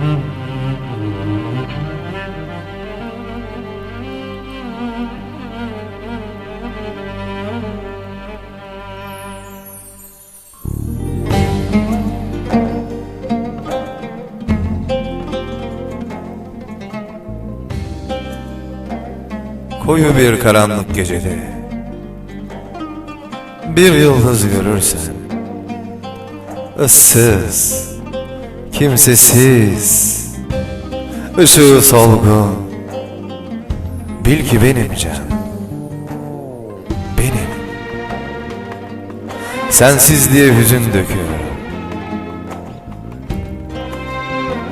Mm-hmm. Koyu bir karanlık gecede. Bir yıldız görürsen ıssız, kimsesiz ışığı solgun. Bil ki benim can Benim. Sensizliğe hüzün döküyorum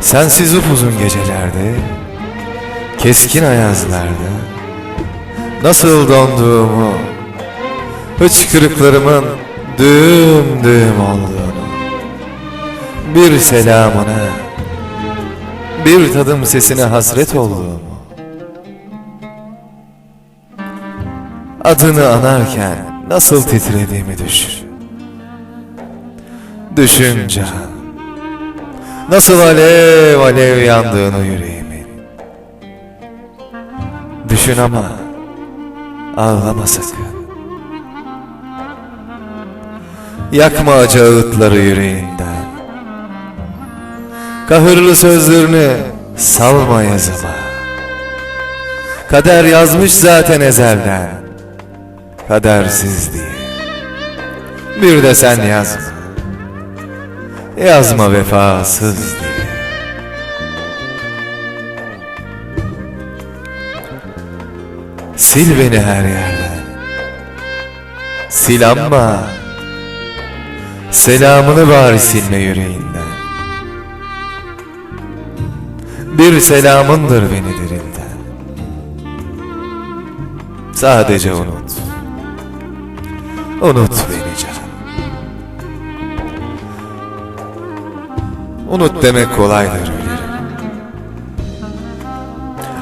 Sensiz upuzun gecelerde Keskin ayazlarda Nasıl donduğumu Hıçkırıklarımın Düğüm düğüm olduğunu Bir selamına Bir tadım sesine hasret olduğumu Adını anarken Nasıl titrediğimi düşün. Düşün can Nasıl alev alev yandığını yüreğimin. Düşün ama Ağlama sakın. Yakma acı ağıtları yüreğinden. Kahırlı sözlerini salma yazıma. Kader yazmış zaten ezelden. Kadersiz diye Bir de sen yazma. Yazma vefasız diye Sil beni her yerden. Sil ama Selamını bari silme yüreğinden. Bir selamındır beni dirilten Sadece unut. Unut. Beni canım. Unut demek kolaydır bilirim.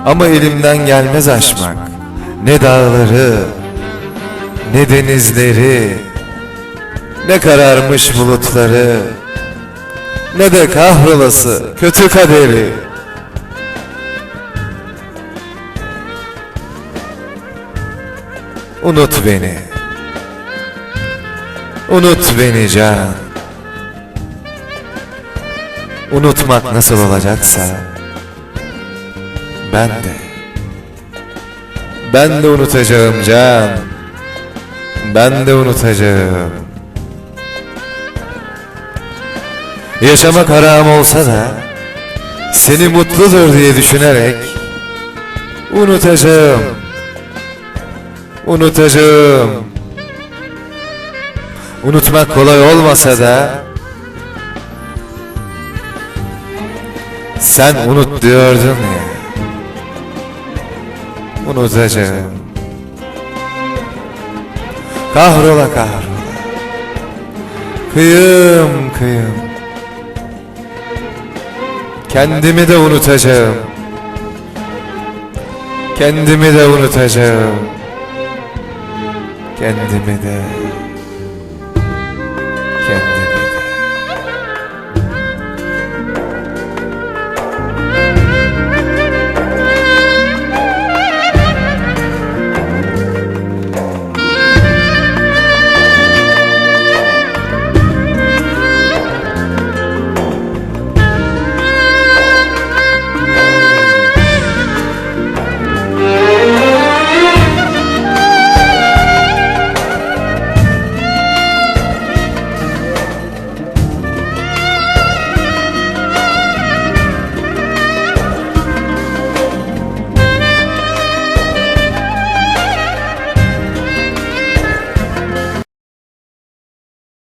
Ama elimden gelmez aşmak Ne dağları Ne denizleri Ne kararmış bulutları Ne de kahrolası kötü kaderi. Unut beni. Unut beni can. Unutmak nasıl olacaksa Ben de Ben de unutacağım can. Ben de unutacağım. Yaşamak haram olsa da Seni mutludur diye düşünerek Unutacağım. Unutacağım. Unutmak kolay olmasa da Sen unut diyordun ya Unutacağım Kahrola kahrola Kıyım kıyım. Kendimi de unutacağım. Kendimi de unutacağım. Kendimi de